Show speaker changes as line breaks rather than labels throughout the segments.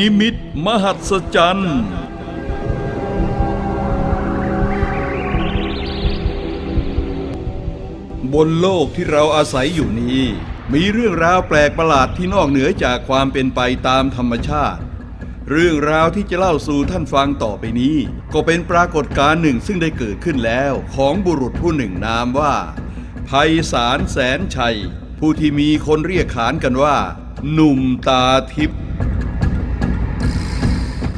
นิมิตมหัศจรรย์บนโลกที่เราอาศัยอยู่นี้ มีเรื่องราวแปลกประหลาดที่นอกเหนือจากความเป็นไปตามธรรมชาติ เรื่องราวที่จะเล่าสู่ท่านฟังต่อไปนี้ ก็เป็นปรากฏการณ์หนึ่งซึ่งได้เกิดขึ้นแล้วของบุรุษผู้หนึ่งนามว่าไพศาลแสนชัย ผู้ที่มีคนเรียกขานกันว่า หนุ่มตาทิพย์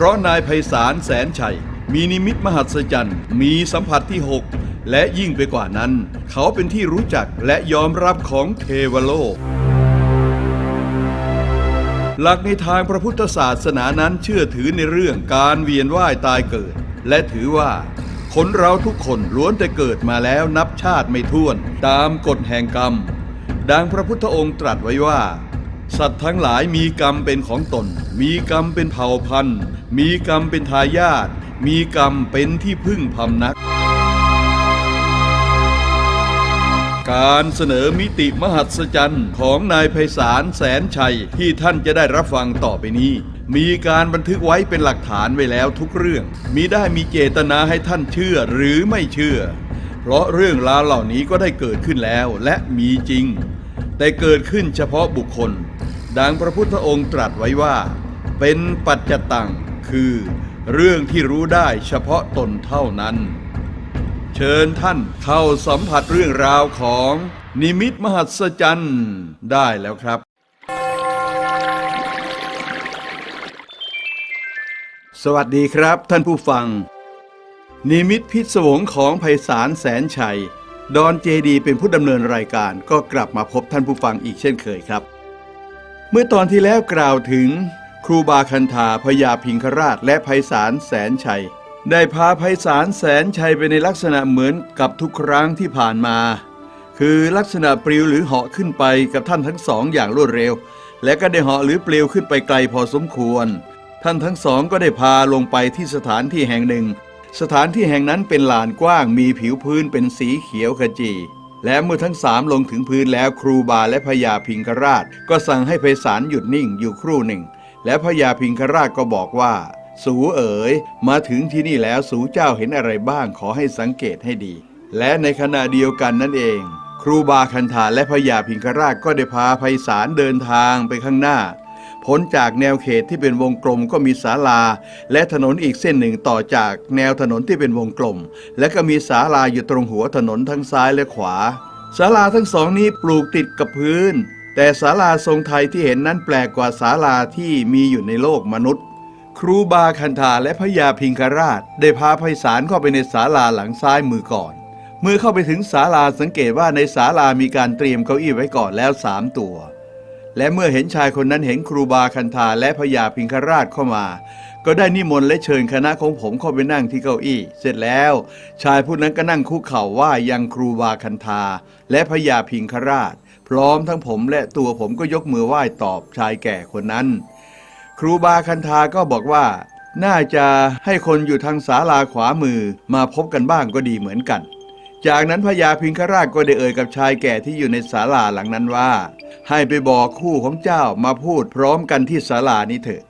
ราะนายไพศาลแสนชัย มีนิมิตมหัศจรรย์ มีสัมผัสที่ 6 และยิ่งไปกว่านั้น เขาเป็นที่รู้จักและยอมรับของเทวโลก หลักในทางพระพุทธศาสนานั้นเชื่อถือในเรื่องการเวียนว่ายตายเกิด และถือว่าคนเราทุกคนล้วนแต่เกิดมาแล้วนับชาติไม่ถ้วน ตามกฎแห่งกรรม ดังพระพุทธองค์ตรัสไว้ว่า สัตว์ทั้งหลายมีกรรมเป็นของตน มีกรรมเป็นเผ่าพันธุ์ มีกรรมเป็นทายาท มีกรรมเป็นที่พึ่งพำนัก การเสนอมิติมหัศจรรย์ของนายไพศาลแสนชัยที่ท่านจะได้รับฟังต่อไปนี้ มีการบันทึกไว้เป็นหลักฐานไว้แล้วทุกเรื่องมีได้มีเจตนาให้ท่านเชื่อหรือไม่เชื่อ เพราะเรื่องราวเหล่านี้ก็ได้เกิดขึ้นแล้วและมีจริง แต่เกิดขึ้นเฉพาะบุคคล ดังพระพุทธองค์ตรัสไว้ว่า เป็นปัจจตังคือ เรื่องที่รู้ได้เฉพาะตนเท่านั้น เชิญท่านเข้าสัมผัสเรื่องราวของนิมิตมหัศจรรย์ได้แล้วครับ สวัสดีครับท่านผู้ฟัง นิมิตพิศวงของไพศาลแสนชัย ดอนเจดีเป็นผู้ดำเนินรายการก็กลับมาพบท่านผู้ฟังอีกเช่นเคยครับ เมื่อตอนที่แล้วกล่าวถึงครูบาคันธาพญาพิงคราชและไพศาลแสนชัย ได้พาไพศาลแสนชัยไปในลักษณะเหมือนกับทุกครั้งที่ผ่านมา คือลักษณะปลิวหรือเหาะขึ้นไปกับท่านทั้งสองอย่างรวดเร็ว และก็ได้เหาะหรือปลิวขึ้นไปไกลพอสมควร ท่านทั้งสองก็ได้พาลงไปที่สถานที่แห่งหนึ่ง สถานที่แห่งนั้นเป็นลานกว้างมีผิวพื้นเป็นสีเขียวขจี และเมื่อทั้งสามลงถึงพื้นแล้วครูบาและพญาพิงคราช ก็สั่งให้ไพศาลหยุดนิ่งอยู่ครู่หนึ่ง และพญาพิงคราชก็บอกว่า สูเอ๋ย มาถึงที่นี่แล้วสูเจ้าเห็นอะไรบ้างขอให้สังเกตให้ดี และในขณะเดียวกันนั่นเอง ครูบาคันธาและพญาพิงคราชก็ได้พาไพศาลเดินทางไปข้างหน้า พ้นจากแนวเขตที่เป็นวงกลมก็มีศาลา และถนนอีกเส้นหนึ่งต่อจากแนวถนนที่เป็นวงกลม และก็มีศาลาอยู่ตรงหัวถนนทั้งซ้ายและขวาศาลาทั้งสองนี้ปลูกติดกับพื้น แต่ศาลาทรงไทยที่เห็นนั้นแปลกกว่าศาลาที่มีอยู่ในโลกมนุษย์ ครูบาคันธาและพญาพิงคราช ได้พาไพศาลเข้าไปในศาลาหลังซ้ายมือก่อนเมื่อเข้าไปถึงศาลาสังเกตว่าในศาลามีการเตรียมเก้าอี้ไว้ก่อนแล้วสามตัว และเมื่อเห็นชายคนนั้นเห็นครูบาคันธาและพญาพิงคราชเข้ามา ก็ได้นิมนต์และเชิญคณะของผมเข้าไปนั่งที่เก้าอี้ เสร็จแล้ว ชายผู้นั้นก็นั่งคุกเข่าไหว้ยังครูบาคันธาและพญาพิงคราช พร้อมทั้งผมและตัวผมก็ยกมือไหว้ตอบชายแก่คนนั้น ครูบาคันธาก็บอกว่า น่าจะให้คนอยู่ทางศาลาขวามือมาพบกันบ้างก็ดีเหมือนกัน จากนั้นพญาพิงคราชก็ได้เอ่ยกับชายแก่ที่อยู่ในศาลาหลังนั้นว่า ให้ไปบอกคู่ของเจ้ามาพูดพร้อมกันที่ศาลานี้เถิด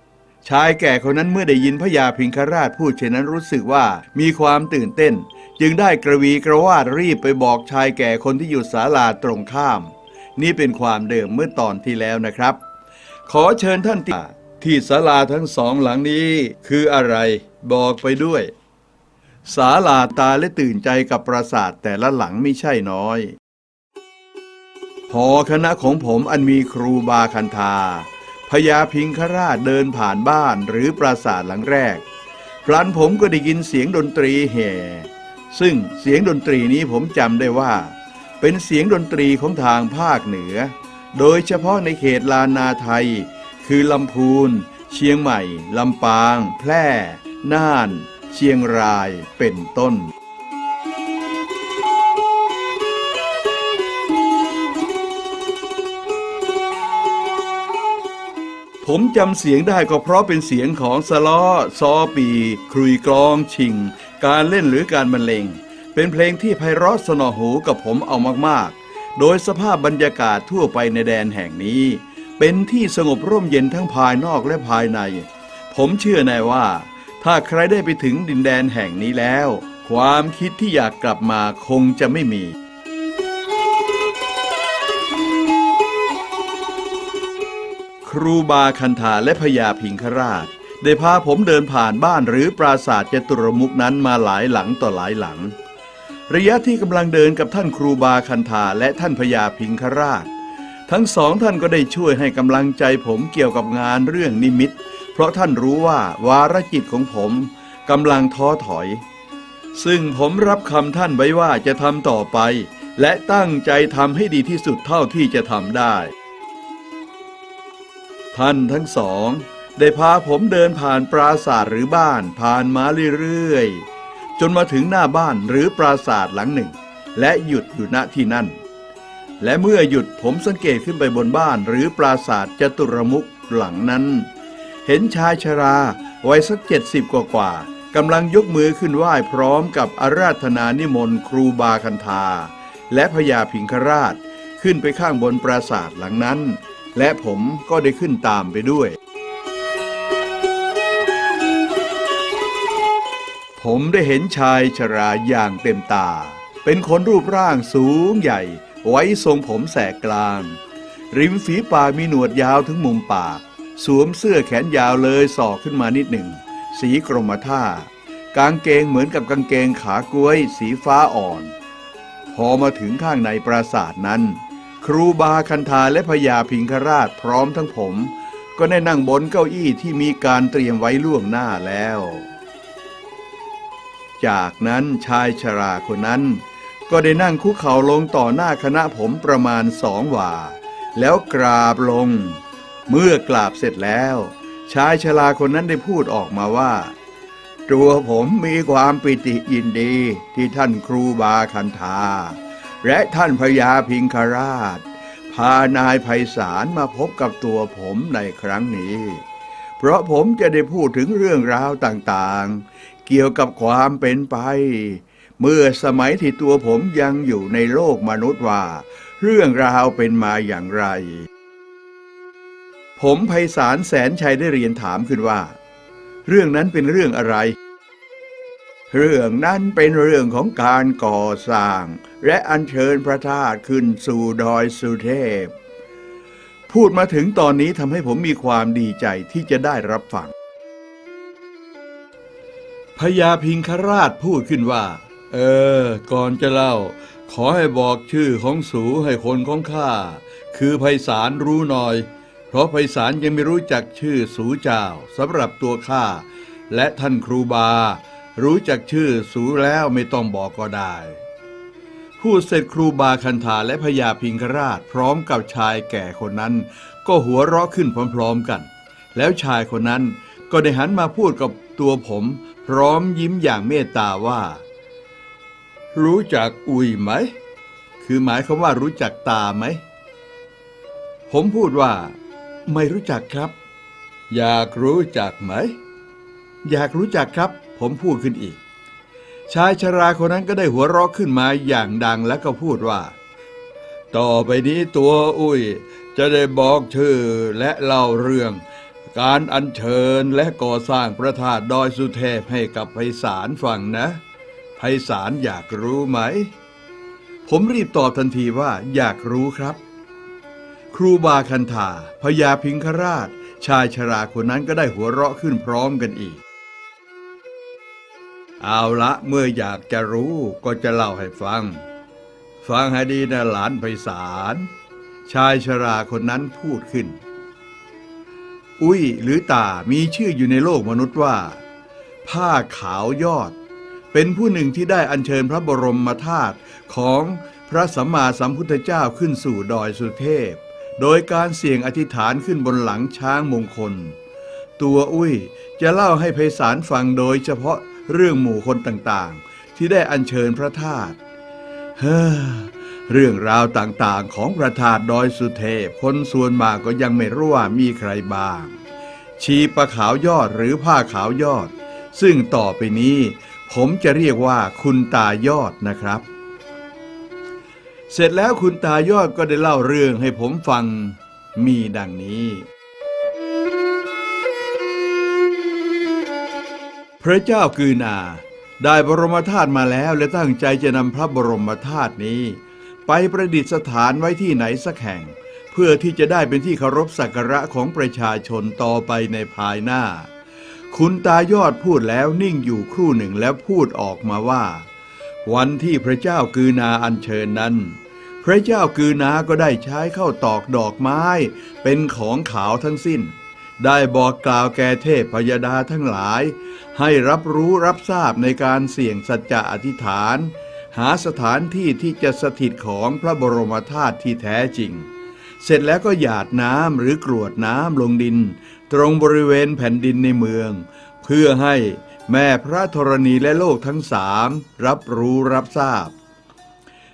ชายแก่คนนั้นเมื่อได้ยินพญาพิงคราชพูดเช่นนั้นรู้สึกว่ามีความตื่นเต้น จึงได้กระวีกระวาดรีบไปบอกชายแก่คนที่อยู่ศาลาตรงข้าม นี่เป็นความเดิมเมื่อตอนที่แล้วนะครับ ขอเชิญท่านที่ศาลาทั้งสองหลังนี้คืออะไร บอกไปด้วย ศาลาตาและตื่นใจกับปราสาทแต่ละหลังไม่ใช่น้อยหอคณะของผมอันมีครูบาคันธาพญาพิงคราชเดินผ่านบ้านหรือปราสาทหลังแรกพลันผมก็ได้ยินเสียงดนตรีแห่ ซึ่งเสียงดนตรีนี้ผมจำได้ว่า เป็นเสียงดนตรีของทางภาคเหนือ โดยเฉพาะในเขตลานนาไทย คือลำพูน เชียงใหม่ ลำปาง แพร่ น่าน เชียงรายเป็นต้น ผมจำเสียงได้ก็เพราะเป็นเสียงของสล้อซอปี ครุยกลองชิง การเล่นหรือการบรรเลง เป็นเพลงที่ไพเราะสนอหูกับผมเอามากๆ โดยสภาพบรรยากาศทั่วไปในแดนแห่งนี้ เป็นที่สงบร่มเย็นทั้งภายนอกและภายใน ผมเชื่อแน่ว่า ถ้าใครได้ไปถึงดินแดนแห่งนี้แล้ว ความคิดที่อยากกลับมาคงจะไม่มี ครูบาคันธาและพญาพิงคราช ได้พาผมเดินผ่านบ้านหรือปราสาทจตุรมุกนั้นมาหลายหลังต่อหลายหลัง ระยะที่กำลังเดินกับท่านครูบาคันธาและท่านพญาพิงคราช ทั้งสองท่านก็ได้ช่วยให้กำลังใจผมเกี่ยวกับงานเรื่องนิมิต เพราะท่านรู้ว่าวาระจิตของผมกำลังท้อถอย ซึ่งผมรับคำท่านไว้ว่าจะทำต่อไป และตั้งใจทำให้ดีที่สุดเท่าที่จะทำได้ ท่านทั้งสอง ได้พาผมเดินผ่านปราสาทหรือบ้านผ่านมาเรื่อยๆ จนมาถึงหน้าบ้านหรือปราสาทหลังหนึ่ง และหยุดอยู่ณที่นั่น และเมื่อหยุดผมสังเกตขึ้นไปบนบ้านหรือปราสาทจตุรมุกหลังนั้น เห็นชายชราวัยสักเจ็ดสิบกว่าๆกำลังยกมือขึ้นไหว้พร้อมกับอาราธนานิมนต์ครูบาคันธา และพญาพิงคราช ขึ้นไปข้างบนปราสาทหลังนั้น และผมก็ได้ขึ้นตามไปด้วย ผมได้เห็นชายชราอย่างเต็มตา เป็นคนรูปร่างสูงใหญ่ ไว้ทรงผมแสกกลาง ริมฝีปากมีหนวดยาวถึงมุมปาก สวมเสื้อแขนยาวเลยสอกขึ้นมานิดหนึ่ง สีกรมท่า กางเกงเหมือนกับกางเกงขากล้วย สีฟ้าอ่อน พอมาถึงข้างในปราสาทนั้น ครูบาคันธาและพญาพิงคราชพร้อมทั้งผม ก็ได้นั่งบนเก้าอี้ที่มีการเตรียมไว้ล่วงหน้าแล้ว จากนั้นชายชราคนนั้นก็ได้นั่งคุกเข่าลงต่อหน้าคณะผมประมาณสองว่า แล้วกราบลง เมื่อกราบเสร็จแล้ว ชายชราคนนั้นได้พูดออกมาว่า ตัวผมมีความปิติยินดีที่ท่านครูบาคันธาและท่านพญาพิงคราช พานายไพศาลมาพบกับตัวผมในครั้งนี้ เพราะผมจะได้พูดถึงเรื่องราวต่างๆ เกี่ยวกับความเป็นไป เมื่อสมัยที่ตัวผมยังอยู่ในโลกมนุษย์ว่า เรื่องราวเป็นมาอย่างไร ผมไพศาลแสนชัยได้เรียนถามขึ้นว่า เรื่องนั้นเป็นเรื่องอะไร เรื่องนั้นเป็นเรื่องของการก่อสร้าง และอัญเชิญพระธาตุขึ้นสู่ดอยสุเทพ พูดมาถึงตอนนี้ทำให้ผมมีความดีใจที่จะได้รับฟังพญาพิงคราชพูดขึ้นว่า เออ ก่อนจะเล่า ขอให้บอกชื่อของสูให้คนของข้า คือไพศาลรู้หน่อย เพราะไพศาลยังไม่รู้จักชื่อสูเจ้าสำหรับตัวข้าและท่านครูบา รู้จักชื่อสูแล้วไม่ต้องบอกก็ได้พูดเสร็จครูบาคันธาและพญาพิงคราชพร้อมกับชายแก่คนนั้น ก็หัวเราะขึ้นพร้อมๆกัน แล้วชายคนนั้นก็ได้หันมาพูดกับตัวผม พร้อมยิ้มอย่างเมตตาว่า รู้จักอุยไหม คือหมายความว่ารู้จักตาไหม ผมพูดว่า ไม่รู้จักครับ อยากรู้จักไหม อยากรู้จักครับ ผมพูดขึ้นอีก ชายชราคนนั้นก็ได้หัวเราะขึ้นมาอย่างดังแล้วก็พูดว่า ต่อไปนี้ตัวอุ้ย จะได้บอกชื่อและเล่าเรื่อง การอัญเชิญและก่อสร้างพระธาตุดอยสุเทพให้กับไพศาลฟังนะไพศาลอยากรู้ไหม ผมรีบตอบทันทีว่าอยากรู้ครับค รูบาคันธาพญาพิงคราช ชายชราคนนั้นก็ได้หัวเราะขึ้นพร้อมกันอีก เอาละเมื่ออยากจะรู้ก็จะเล่าให้ฟัง ฟังให้ดีนะหลานไพศาลชายชราคนนั้นพูดขึ้น อุ้ยหรือตามีชื่ออยู่ในโลกมนุษย์ว่า ผ้าขาวยอด เป็นผู้หนึ่งที่ได้อัญเชิญพระบรมธาตุของพระสัมมาสัมพุทธเจ้าขึ้นสู่ดอยสุเทพ โดยการเสี่ยงอธิษฐานขึ้นบนหลังช้างมงคล ตัวอุ้ยจะเล่าให้ไพศาลฟังโดยเฉพาะเรื่องหมู่คนต่างๆ ที่ได้อัญเชิญพระธาตุเฮ้อเรื่องราวต่างๆของพระธาตุดอยสุเทพ คนส่วนมากก็ยังไม่รู้ว่ามีใครบ้าง ชีปะขาวยอดหรือผ้าขาวยอด ซึ่งต่อไปนี้ผมจะเรียกว่าคุณตายอดนะครับ เสร็จแล้วคุณตายอดก็ได้เล่าเรื่องให้ผมฟังมีดังนี้ พระเจ้ากือนาได้บรมธาตุมาแล้วและตั้งใจจะนำพระบรมธาตุนี้ ไปประดิษฐานไว้ที่ไหนสักแห่ง เพื่อที่จะได้เป็นที่เคารพสักการะของประชาชนต่อไปในภายหน้า คุณตายอดพูดแล้วนิ่งอยู่ครู่หนึ่งแล้วพูดออกมาว่า วันที่พระเจ้ากือนาอัญเชิญนั้น พระเจ้ากือนาก็ได้ใช้เข้าตอกดอกไม้ เป็นของขาวทั้งสิ้น ได้บอกกล่าวแก่เทพพยดาทั้งหลาย ให้รับรู้รับทราบในการเสี่ยงสัจจะอธิษฐาน หาสถานที่ที่จะสถิตของพระบรมธาตุที่แท้จริง เสร็จแล้วก็หยาดน้ำหรือกรวดน้ำลงดิน ตรงบริเวณแผ่นดินในเมือง เพื่อให้แม่พระธรณีและโลกทั้งสามรับรู้รับทราบ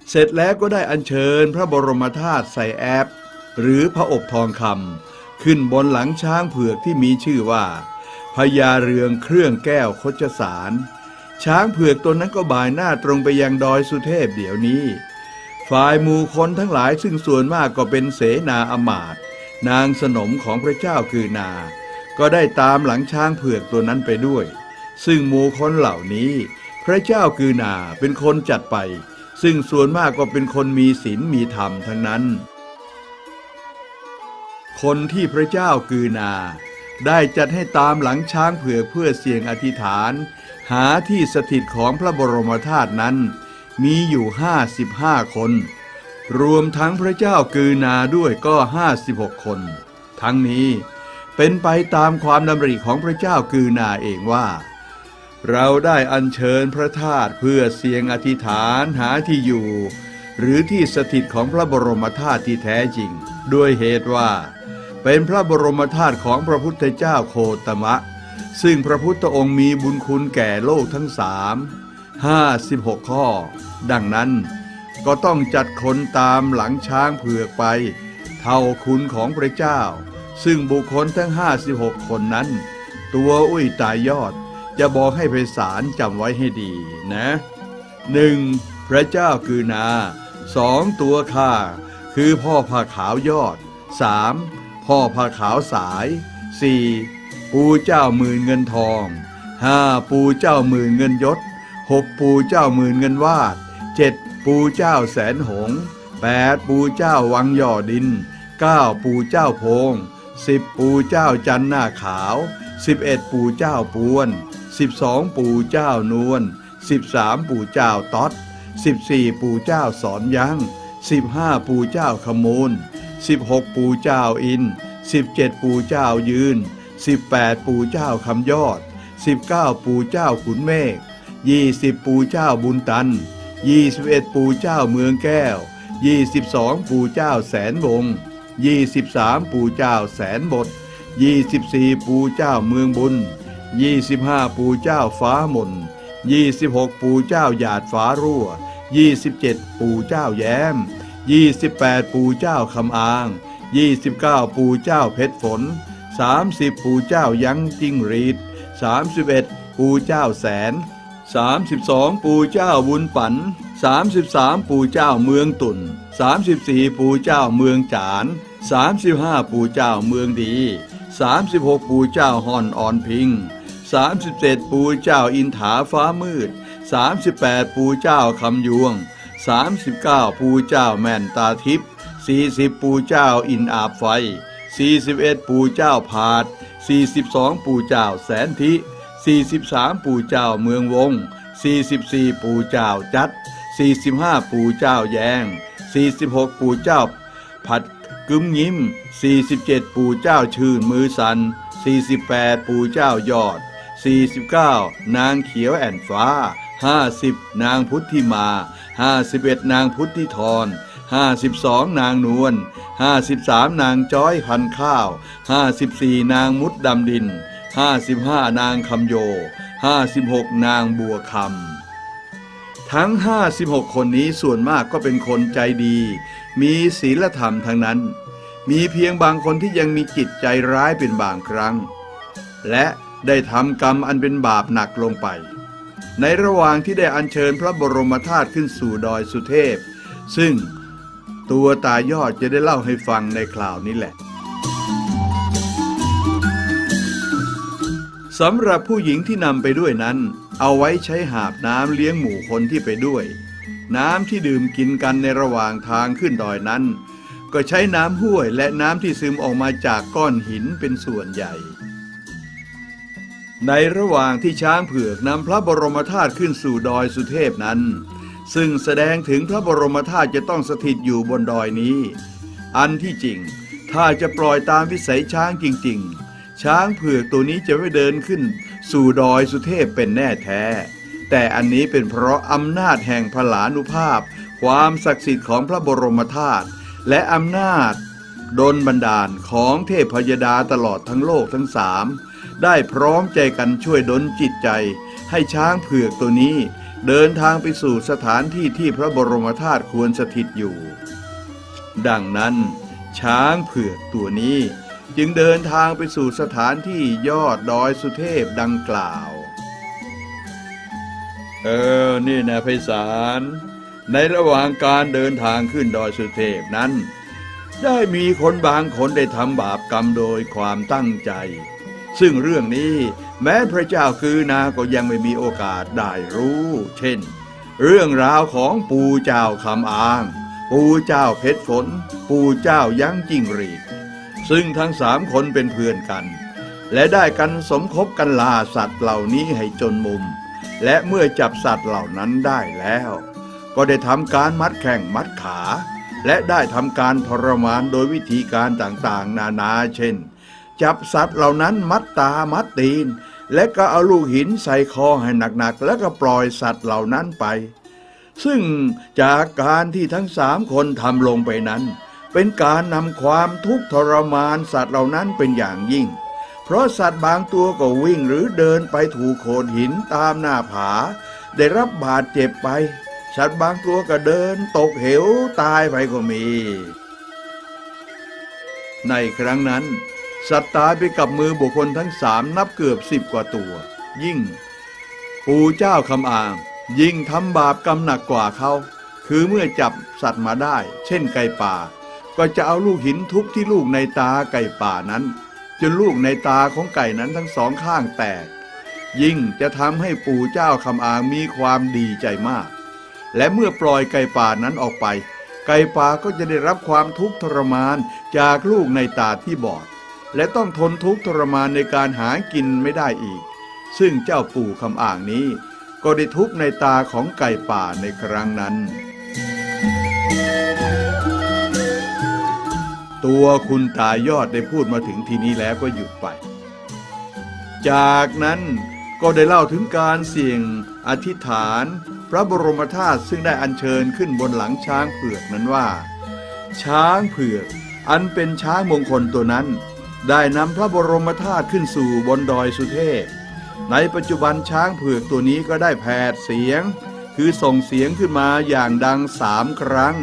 เสร็จแล้วก็ได้อัญเชิญพระบรมธาตุใส่แอบหรือพระอบทองคำขึ้นบนหลังช้างเผือกที่มีชื่อว่าพญาเรืองเครื่องแก้วคชสารช้างเผือกตนนั้นก็บ่ายหน้าตรงไปยังดอยสุเทพเดี๋ยวนี้ ฝ่ายมูคนทั้งหลายซึ่งส่วนมากก็เป็นเสนาอมาตนางสนมของพระเจ้าคือนา ก็ได้ตามหลังช้างเผือกตัวนั้นไปด้วย ซึ่งมูคนเหล่านี้ พระเจ้าคือนาเป็นคนจัดไป ซึ่งส่วนมากก็เป็นคนมีศีลมีธรรมทั้งนั้น คนที่พระเจ้ากือนา ได้จัดให้ตามหลังช้างเผือกเพื่อเสี่ยงอธิษฐาน หาที่สถิตของพระบรมธาตุนั้น มีอยู่ห้าสิบห้าคน รวมทั้งพระเจ้ากือนาด้วยก็ห้าสิบหกคน ทั้งนี้เป็นไปตามความดำริของพระเจ้ากือนาเองว่า เราได้อัญเชิญพระธาตุเพื่อเสียงอธิษฐานหาที่อยู่ หรือที่สถิตของพระบรมธาตุที่แท้จริง ด้วยเหตุว่า เป็นพระบรมธาตุของพระพุทธเจ้าโคตมะ ซึ่งพระพุทธองค์มีบุญคุณแก่โลกทั้งสามห้าสิบหกข้อ ดังนั้นก็ต้องจัดคนตามหลังช้างเผือกไป เท่าคุณของพระเจ้า ซึ่งบุคคลทั้งห้าสิบหกคนนั้น ตัวอุ้ยตายยอด จะบอกให้ไพศาลจำไว้ให้ดีนะหนึ่งพระเจ้าคือนาสองตัวข้าคือพ่อผ้าขาวยอดสามพ่อผ้าขาวสายสี่ปูเจ้าหมื่นเงินทองห้าปูเจ้าหมื่นเงินยศหกปูเจ้าหมื่นเงินวาดเจ็ดปูเจ้าแสนหงส์แปดปูเจ้าวังย่อดินเก้าปูเจ้าโพงสิบปูเจ้าจันหน้าขาวสิบเอ็ดปูเจ้าปวน สิบสองปู่เจ้านวลสิบสามปู่เจ้าต๊อดสิบสี่ปูเจ้าสอนยังสิบห้าปู่เจ้าขมูลสิบหกปู่เจ้าอินสิบเจ็ดปู่เจ้ายืนสิบแปดปูเจ้าคำยอดสิบเก้าปู่เจ้าขุนเมฆยี่สิบปู่เจ้าบุญตันยี่สิบเอ็ดปู่เจ้าเมืองแก้วยี่สิบสองปู่เจ้าแสนวงยี่สิบสามปู่เจ้าแสนบทยี่สิบสี่ปูเจ้าเมืองบุญ ยี่สิบห้าปู่เจ้าฟ้ามนยี่สิบหกปู่เจ้าหยาดฟ้ารั่วยี่สิบเจ็ดปู่เจ้าแย้มยี่สิบแปดปูเจ้าคำอางยี่สิบเก้าปู่เจ้าเพชรฝนสามสิบปู่เจ้ายั้งจิ้งรีดสามสิบเอ็ดปู่เจ้าแสนสามสิบสองปู่เจ้าบุญปันสามสิบสามปู่เจ้าเมืองตุนสามสิบสี่ปูเจ้าเมืองจานสามสิบห้าปู่เจ้าเมืองดี 36 ปู่เจ้าฮอนอ่อนพิง 37 ปูเจ้าอินถาฟ้ามืด 38 ปูเจ้าคำยวง 39 ปูเจ้าแม่นตาทิพย์40 ปูเจ้าอินอาบไฟ 41 ปูเจ้าพาด 42 ปูเจ้าแสนทิ 43 ปูเจ้าเมืองวง 44 ปูเจ้าจัด 45 ปูเจ้าแยง 46 ปูเจ้าผัดกึ้มยิ้ม 47 ปู่เจ้าชื่นมือสัน 48 ปู่เจ้ายอด 49 นางเขียวแอ่นฟ้า 50 นางพุทธิมา 51 นางพุทธิธร52 นางนวล53 นางจ้อยพันข้าว 54 นางมุดดำดิน 55 นางคำโย 56 นางบัวคำ ทั้ง 56 คนนี้ส่วนมากก็เป็นคนใจดี มีศีลธรรมทั้งนั้น มีเพียงบางคนที่ยังมีจิตใจร้ายเป็นบางครั้ง และ ได้ทำกรรมอันเป็นบาปหนักลงไป ในระหว่างที่ได้อัญเชิญพระบรมธาตุขึ้นสู่ดอยสุเทพ ซึ่งตัวตายอดจะได้เล่าให้ฟังในคราวนี้แหละสำหรับผู้หญิงที่นำไปด้วยนั้น เอาไว้ใช้หาบน้ำเลี้ยงหมู่คนที่ไปด้วย น้ำที่ดื่มกินกันในระหว่างทางขึ้นดอยนั้น ก็ใช้น้ำห้วยและน้ำที่ซึมออกมาจากก้อนหินเป็นส่วนใหญ่ ในระหว่างที่ช้างเผือกนำพระบรมธาตุขึ้นสู่ดอยสุเทพนั้น ซึ่งแสดงถึงพระบรมธาตุจะต้องสถิตอยู่บนดอยนี้ อันที่จริง ถ้าจะปล่อยตามวิสัยช้างจริง ๆ ช้างเผือกตัวนี้จะไม่เดินขึ้น สู่ดอยสุเทพเป็นแน่แท้ แต่อันนี้เป็นเพราะอำนาจแห่งพลานุภาพ ความศักดิ์สิทธิ์ของพระบรมธาตุและอำนาจดลบันดาลของเทพยดาตลอดทั้งโลกทั้งสาม ได้พร้อมใจกันช่วยดลจิตใจ ให้ช้างเผือกตัวนี้ เดินทางไปสู่สถานที่ที่พระบรมธาตุควรสถิตอยู่ ดังนั้น ช้างเผือกตัวนี้ จึงเดินทางไปสู่สถานที่ยอดดอยสุเทพดังกล่าว เออ นี่นะไพศาลในระหว่างการเดินทางขึ้นดอยสุเทพนั้น ได้มีคนบางคนได้ทำบาปกรรมโดยความตั้งใจ ซึ่งเรื่องนี้แม้พระเจ้าคือนาก็ยังไม่มีโอกาสได้รู้ เช่น เรื่องราวของปู่เจ้าคำอาง ปู่เจ้าเพชรฝน ปู่เจ้ายั้งจิ้งรีดซึ่งทั้งสามคนเป็นเพื่อนกัน และได้กันสมคบกันล่าสัตว์เหล่านี้ให้จนมุม และเมื่อจับสัตว์เหล่านั้นได้แล้ว ก็ได้ทำการมัดแข้งมัดขา และได้ทำการทรมานโดยวิธีการต่างๆ นานาเช่น จับสัตว์เหล่านั้นมัดตามัดตีน และก็เอาลูกหินใส่คอให้หนักๆ แล้วก็ปล่อยสัตว์เหล่านั้นไป ซึ่งจากการที่ทั้งสามคนทำลงไปนั้น เป็นการนำความทุกข์ทรมานสัตว์เหล่านั้นเป็นอย่างยิ่ง เพราะสัตว์บางตัวก็วิ่งหรือเดินไปถูกโขดหินตามหน้าผา ได้รับบาดเจ็บไปสัตว์บางตัวก็เดินตกเหวตายไปก็มี ในครั้งนั้น สัตว์ตายไปกับมือบุคคลทั้งสามนับเกือบสิบกว่าตัว ยิ่ง ปู่เจ้าคำอาง ยิ่งทำบาปกรรมหนักกว่าเขา คือเมื่อจับสัตว์มาได้ เช่นไก่ป่า ก็จะเอาลูกหินทุบที่ลูกในตาไก่ป่านั้น จนลูกในตาของไก่นั้นทั้งสองข้างแตก ยิ่งจะทำให้ปู่เจ้าคำอางมีความดีใจมาก และเมื่อปล่อยไก่ป่านั้นออกไป ไก่ป่าก็จะได้รับความทุกข์ทรมานจากลูกในตาที่บอด และต้องทนทุกข์ทรมานในการหากินไม่ได้อีก ซึ่งเจ้าปู่คำอ่างนี้ ก็ได้ทุบในตาของไก่ป่าในครั้งนั้น ตัวคุณตายอดได้พูดมาถึงทีนี้แล้วก็หยุดไป จากนั้นก็ได้เล่าถึงการเสี่ยงอธิษฐาน พระบรมธาตุซึ่งได้อัญเชิญขึ้นบนหลังช้างเผือกนั้นว่า ช้างเผือกอันเป็นช้างมงคลตัวนั้น ได้นำพระบรมธาตุขึ้นสู่บนดอยสุเทพ ในปัจจุบันช้างเผือกตัวนี้ก็ได้แผดเสียง คือส่งเสียงขึ้นมาอย่างดังสามครั้ง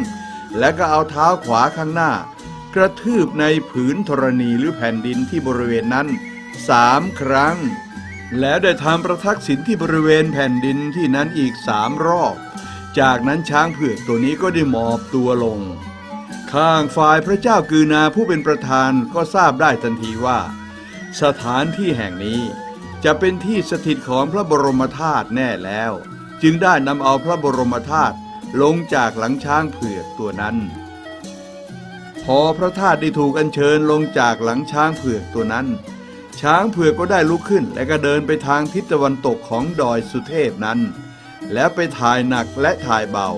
และก็เอาเท้าขวาข้างหน้า กระทืบในผืนธรณีหรือแผ่นดินที่บริเวณนั้นสามครั้ง แล้วได้ทำประทักษิณที่บริเวณแผ่นดินที่นั้นอีกสามรอบ จากนั้นช้างเผือกตัวนี้ก็ได้หมอบตัวลง ข้างฝ่ายพระเจ้ากือนาผู้เป็นประธานก็ทราบได้ทันทีว่า สถานที่แห่งนี้จะเป็นที่สถิตของพระบรมธาตุแน่แล้ว จึงได้นำเอาพระบรมธาตุลงจากหลังช้างเผือกตัวนั้น พอพระธาตุได้ถูกอัญเชิญลงจากหลังช้างเผือกตัวนั้น ช้างเผือกก็ได้ลุกขึ้น และก็เดินไปทางทิศตะวันตกของดอยสุเทพนั้น แล้วไปถ่ายหนักและถ่ายเบา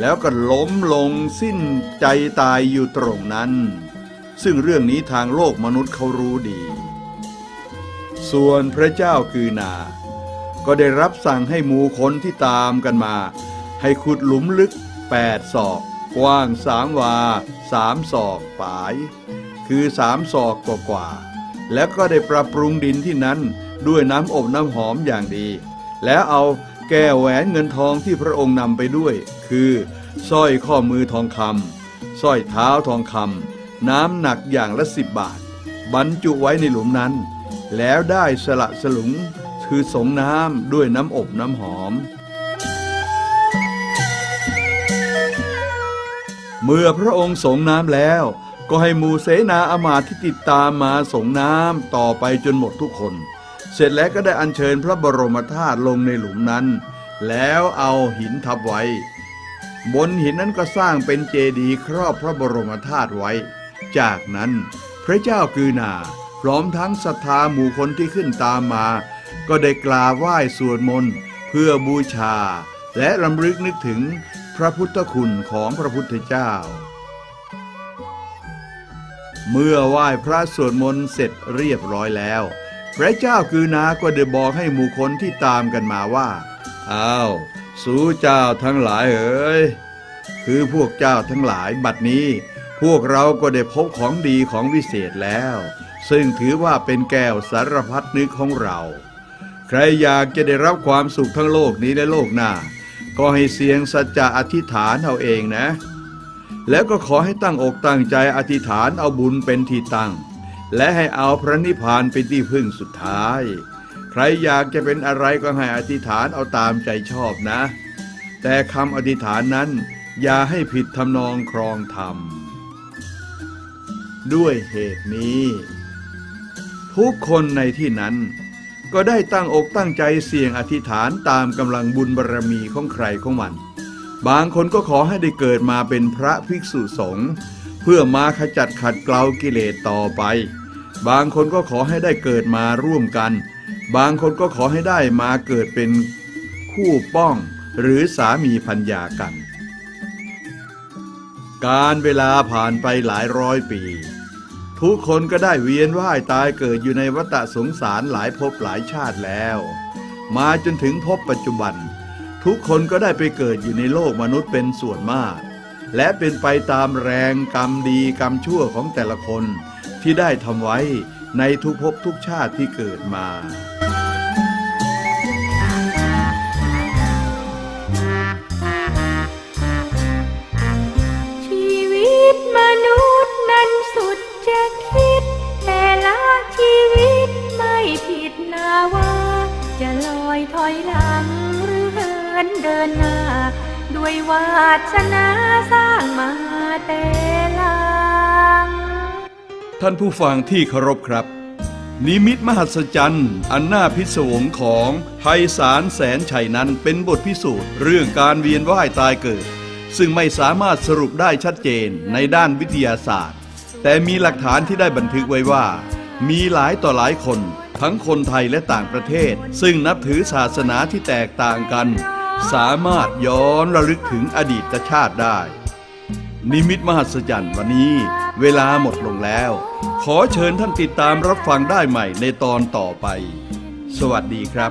แล้วก็ล้มลงสิ้นใจตายอยู่ตรงนั้น ซึ่งเรื่องนี้ทางโลกมนุษย์เขารู้ดี ส่วนพระเจ้าคือนา ก็ได้รับสั่งให้หมู่คนที่ตามกันมา ให้ขุดหลุมลึกแปดศอก กว้างสามวาสามศอกปาย คือสามศอกกว่าๆแล้วก็ได้ปรับปรุงดินที่นั้นด้วยน้ำอบน้ำหอมอย่างดี แล้วเอา แก้แหวนเงินทองที่พระองค์นำไปด้วย คือสร้อยข้อมือทองคำสร้อยเท้าทองคำน้ำหนักอย่างละสิบบาท บรรจุไว้ในหลุมนั้น แล้วได้สละสลุงคือสงน้ำด้วยน้ำอบน้ำหอม เมื่อพระองค์สงน้ำแล้ว ก็ให้หมูเสนาอามาติที่ติดตามมาสงน้ำต่อไปจนหมดทุกคน เสร็จแล้วก็ได้อัญเชิญพระบรมธาตุลงในหลุมนั้น แล้วเอาหินทับไว้ บนหินนั้นก็สร้างเป็นเจดีย์ครอบพระบรมธาตุไว้ จากนั้นพระเจ้ากือนาพร้อมทั้งศรัทธาหมู่คนที่ขึ้นตามมา ก็ได้กราบไหว้สวดมนต์เพื่อบูชา และรำลึกนึกถึงพระพุทธคุณของพระพุทธเจ้า เมื่อไหว้พระสวดมนต์เสร็จเรียบร้อยแล้ว พระเจ้ากือนาก็ได้บอกให้หมู่คนที่ตามกันมาว่า อ้าว สู่เจ้าทั้งหลายเอ๋ย คือพวกเจ้าทั้งหลายบัดนี้ พวกเราก็ได้พบของดีของวิเศษแล้ว ซึ่งถือว่าเป็นแก้วสารพัดนึกของเรา ใครอยากจะได้รับความสุขทั้งโลกนี้และโลกหน้า ก็ให้เสียงสัจจะอธิษฐานเอาเองนะ แล้วก็ขอให้ตั้งอกตั้งใจอธิษฐานเอาบุญเป็นที่ตั้ง และให้เอาพระนิพพานเป็นที่พึ่งสุดท้าย ใครอยากจะเป็นอะไรก็ให้อธิษฐานเอาตามใจชอบนะ แต่คำอธิษฐานนั้นอย่าให้ผิดทำนองครองธรรม ด้วยเหตุนี้ ทุกคนในที่นั้น ก็ได้ตั้งอกตั้งใจเสี่ยงอธิษฐานตามกำลังบุญบารรมีของใครของมัน บางคนก็ขอให้ได้เกิดมาเป็นพระภิกษุสงฆ์ พื่อมาขจัดขัดเกลากิเลสต่อไป บางคนก็ขอให้ได้เกิดมาร่วมกัน บางคนก็ขอให้ได้มาเกิดเป็นคู่ป้อง หรือสามีพัญญากัน การเวลาผ่านไปหลายร้อยปี ทุกคนก็ได้เวียนว่ายตายเกิดอยู่ในวัฏสงสารหลายภพหลายชาติแล้ว มาจนถึงภพปัจจุบัน ทุกคนก็ได้ไปเกิดอยู่ในโลกมนุษย์เป็นส่วนมาก และเป็นไปตามแรงกรรมดีกรรมชั่วของแต่ละคนที่ได้ทำไว้ในทุกภพทุกชาติที่เกิดมา
ชีวิตมนุษย์นั้นสุดจะคิด แต่ละชีวิตไม่ผิดนาว่า จะลอยถอยหลังหรือเหินเดินหน้า วยวาสนาสร้างมาแต่ลัง
ท่านผู้ฟังที่เคารพครับ นิมิตมหัศจรรย์ อันน่าพิศวงของไพศาลแสนชัยนั้นเป็นบทพิสูจน์เรื่องการเวียนว่ายตายเกิด ซึ่งไม่สามารถสรุปได้ชัดเจนในด้านวิทยาศาสตร์ แต่มีหลักฐานที่ได้บันทึกไว้ว่า มีหลายต่อหลายคน ทั้งคนไทยและต่างประเทศ ซึ่งนับถือศาสนาที่แตกต่างกัน สามารถย้อนระลึกถึงอดีตชาติได้ นิมิตมหัศจรรย์วันนี้ เวลาหมดลงแล้ว ขอเชิญท่านติดตามรับฟังได้ใหม่ในตอนต่อไป สวัสดีครับ